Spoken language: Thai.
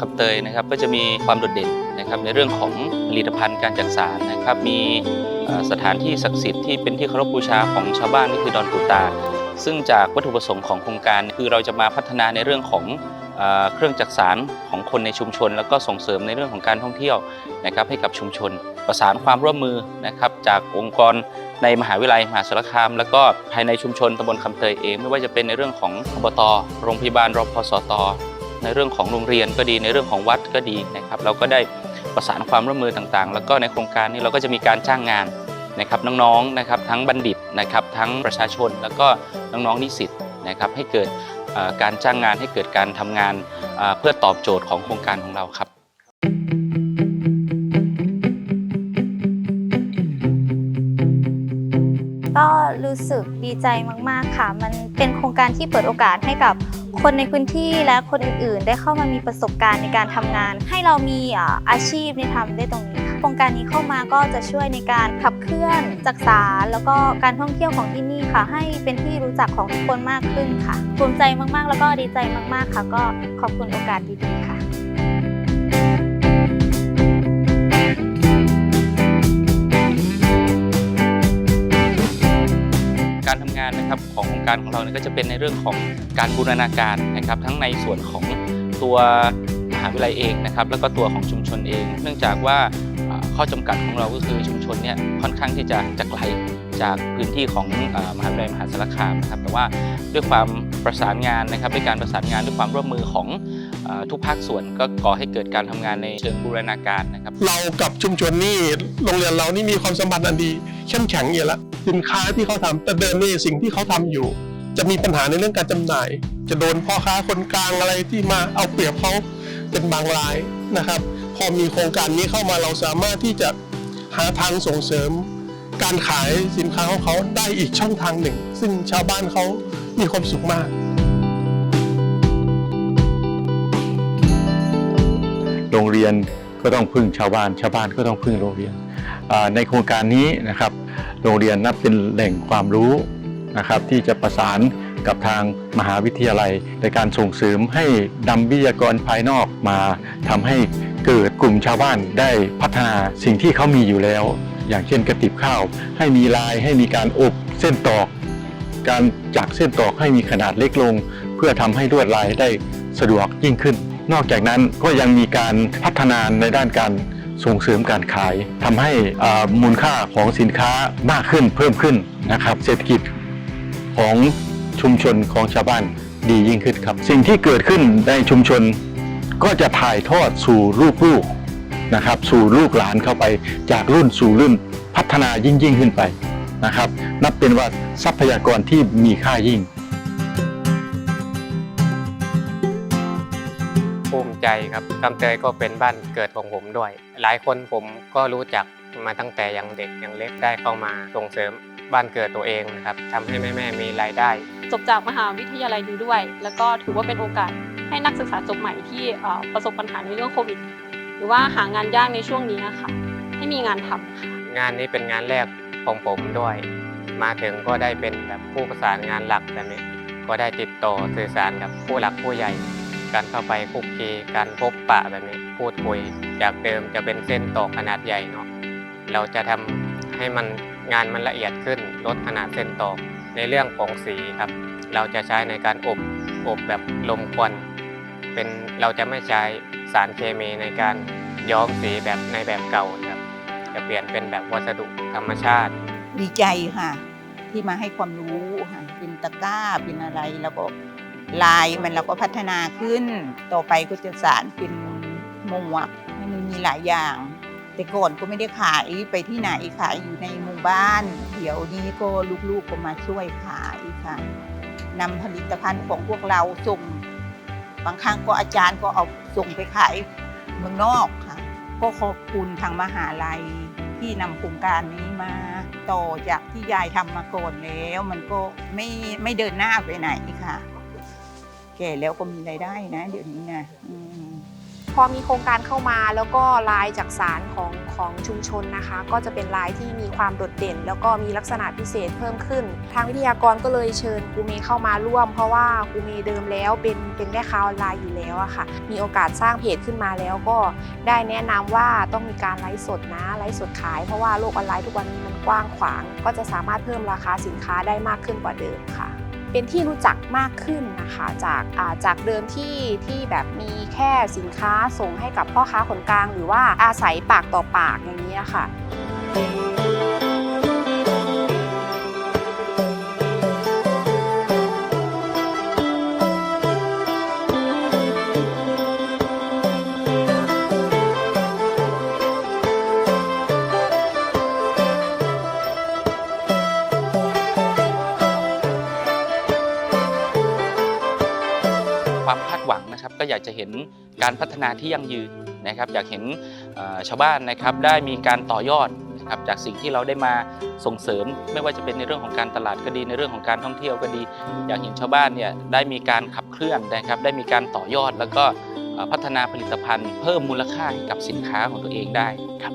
คำเตยนะครับก็จะมีความโดดเด่นนะครับในเรื่องของผลิตภัณฑ์การจักสารนะครับมีสถานที่ศักดิ์สิทธิ์ที่เป็นที่เคารพบูชาของชาวบ้านก็คือดอนปูตา ซึ่งจากวัตถุประสงค์ของโครงการ คือเราจะมาพัฒนาในเรื่องของเอ่อเครื่องจักสารของคนในชุมชน แล้วก็ส่งเสริมในเรื่องของการท่องเที่ยวนะครับให้กับชุมชน ประสานความร่วมมือนะครับจากองค์กรในมหาวิทยาลัยมหาสารคาม แล้วก็ภายในชุมชนตำบลคำเตยเอง ไม่ว่าจะเป็นในเรื่องของอบตโรงพยาบาลรพสต ในเรื่องของโรงเรียนก็ดีในเรื่องของวัดก็ดีนะครับ เราก็ได้ประสานความร่วมมือต่างๆ แล้วก็ในโครงการนี้เราก็จะมีการจ้างงานนะครับน้องๆนะครับทั้งบัณฑิตนะครับทั้งประชาชนแล้วก็น้องๆนิสิตนะครับให้เกิดการจ้างงานให้เกิดการทำงานเพื่อตอบโจทย์ของโครงการของเราครับ ก็รู้สึกดีใจมาก ๆ ค่ะ มันเป็นโครงการที่เปิดโอกาสให้กับคนในพื้นที่และคนอื่น ๆ ได้เข้ามามีประสบการณ์ในการทำงาน ให้เรามีอาชีพในทำได้ตรงนี้ค่ะโครงการนี้เข้ามาก็จะช่วยในการขับเคลื่อนจักสาแล้วก็การท่องเที่ยวของที่นี่ค่ะ ให้เป็นที่รู้จักของทุกคนมากขึ้นค่ะภูมิใจมาก ๆ แล้วก็ดีใจมาก ๆ ค่ะ ก็ขอบคุณโอกาสดีๆค่ะ การทำงานนะครับของโครงการของเราเนี่ยก็จะเป็นในเรื่องของการบูรณาการนะครับทั้งในส่วนของตัวมหาวิทยาลัยเองนะครับแล้วก็ตัวของชุมชนเอง เนื่องจากว่าข้อจำกัดของเราก็คือชุมชนเนี่ยค่อนข้างที่จะจะไกลจากพื้นที่ของอมหาวิทยาลัยมหาสารคามนะครับแต่ว่าด้วยความประสานงานนะครับด้วยการประสานงานด้วยความร่วมมือของอทุกภาคส่วนก็ก่อให้เกิดการทำงานในเชิงบูรณาการนะครับ เรากับชุมชนนี่โรงเรียนเรานี่มีความสัมพันธ์อันดีเข้มแข็งอยู่แล้ว สินค้าที่เขาทำแต่เดิมนี่สิ่งที่เขาทำอยู่ จะมีปัญหาในเรื่องการจำหน่าย จะโดนพ่อค้าคนกลางอะไรที่มาเอาเปรียบเขาเป็นบางรายนะครับ พอมีโครงการนี้เข้ามาเราสามารถที่จะหาทางส่งเสริม การขายสินค้าของเขาได้อีกช่องทางหนึ่ง ซึ่งชาวบ้านเขามีความสุขมากโรงเรียนก็ต้องพึ่งชาวบ้าน ชาวบ้านก็ต้องพึ่งโรงเรียนในโครงการนี้นะครับ โรงเรียนนับเป็นแหล่งความรู้นะครับที่จะประสานกับทางมหาวิทยาลัย ในการส่งเสริมให้นำวิทยากรภายนอกมาทำให้เกิดกลุ่มชาวบ้านได้พัฒนาสิ่งที่เขามีอยู่แล้ว อย่างเช่นกระติบข้าว ให้มีลายให้มีการอบเส้นตอก การจักเส้นตอกให้มีขนาดเล็กลง เพื่อทำให้ลวดลายได้สะดวกยิ่งขึ้น นอกจากนั้นก็ยังมีการพัฒนาในด้านการ ส่งเสริมการขายทำให้มูลค่าของสินค้ามากขึ้นเพิ่มขึ้นนะครับ เศรษฐกิจของชุมชนของชาวบ้านดียิ่งขึ้นครับ สิ่งที่เกิดขึ้นในชุมชนก็จะถ่ายทอดสู่ลูกๆนะครับ สู่ลูกหลานเข้าไปจากรุ่นสู่รุ่นพัฒนายิ่งยิ่งขึ้นไปนะครับ นับเป็นว่าทรัพยากรที่มีค่ายิ่ง ใจครับคำเตยก็เป็นบ้านเกิดของผมด้วย หลายคนผมก็รู้จักมาตั้งแต่ยังเด็กยังเล็กได้เข้ามาส่งเสริมบ้านเกิดตัวเองนะครับทำให้แม่ๆมีรายได้จบจากมหาวิทยาลัยนี้ด้วย แล้วก็ถือว่าเป็นโอกาสให้นักศึกษาจบใหม่ที่เอ่อประสบปัญหาในเรื่องโควิด หรือว่าหางานยากในช่วงนี้นะคะให้มีงานทำค่ะงานนี้เป็นงานแรกของผมด้วย มาถึงก็ได้เป็นแบบผู้ประสานงานหลักแบบนี้ก็ได้ติดต่อสื่อสารกับผู้หลักผู้ใหญ่ การเข้าไปคุกคีการพบปะแบบนี้พูดคุยจากเดิมจะเป็นเส้นตอกขนาดใหญ่เนาะเราจะทำให้มันงานมันละเอียดขึ้นลดขนาดเส้นตอกในเรื่องของสีครับ เราจะใช้ในการอบอบแบบลมควันเป็นเราจะไม่ใช้สารเคมีในการย้อมสีแบบในแบบเก่าครับ จะเปลี่ยนเป็นแบบวัสดุธรรมชาติ ดีใจค่ะ ที่มาให้ความรู้ค่ะเป็นตะกร้าเป็นอะไรแล้วก็ ลายมันเราก็พัฒนาขึ้น ต่อไปก็จะสารเป็นหมวกมันมีหลายอย่าง แต่ก่อนก็ไม่ได้ขายไปที่ไหนขายอยู่ในหมู่บ้าน เดี๋ยวนี้ก็ลูกๆก็มาช่วยขายค่ะนำผลิตภัณฑ์ของพวกเราส่ง บางครั้งก็อาจารย์ก็เอาส่งไปขายเมืองนอกค่ะ ก็ขอบคุณทางมหาลัยที่นำโครงการนี้มาต่อจากที่ยายทำมาก่อนแล้ว มันก็ไม่ไม่เดินหน้าไปไหนค่ะ แก่แล้วก็มีรายได้นะ เดี๋ยวนี้นะอืม พอมีโครงการเข้ามาแล้วก็ลายจากสารของของชุมชนนะคะ ก็จะเป็นลายที่มีความโดดเด่น แล้วก็มีลักษณะพิเศษเพิ่มขึ้น ทางวิทยากรก็เลยเชิญครูเมเข้ามาร่วม เพราะว่าครูเมเดิมแล้วเป็นเป็นแม่ค้าออนไลน์อยู่แล้วอะค่ะ มีโอกาสสร้างเพจขึ้นมาแล้วก็ได้แนะนำว่าต้องมีการไลฟ์สดนะไลฟ์สดขาย เพราะว่าโลกออนไลน์ทุกวันนี้มันกว้างขวาง ก็จะสามารถเพิ่มราคาสินค้าได้มากขึ้นกว่าเดิมค่ะ เป็นที่รู้จักมากขึ้นนะคะจากาจากเดิมที่ที่แบบมีแค่สินค้าส่งให้กับพ่อค้าคนกลาง หรือว่าอาศัยปากต่อปากอย่างนี้ค่ะ ความคาดหวังนะครับ ก็อยากจะเห็นการพัฒนาที่ยั่งยืนนะครับ อยากเห็นชาวบ้านนะครับได้มีการต่อยอดนะครับจากสิ่งที่เราได้มาส่งเสริม ไม่ว่าจะเป็นในเรื่องของการตลาดก็ดีในเรื่องของการท่องเที่ยวก็ดี อยากเห็นชาวบ้านเนี่ยได้มีการขับเคลื่อนนะครับ ได้มีการต่อยอดแล้วก็พัฒนาผลิตภัณฑ์ เพิ่มมูลค่าให้กับสินค้าของตัวเองได้ครับ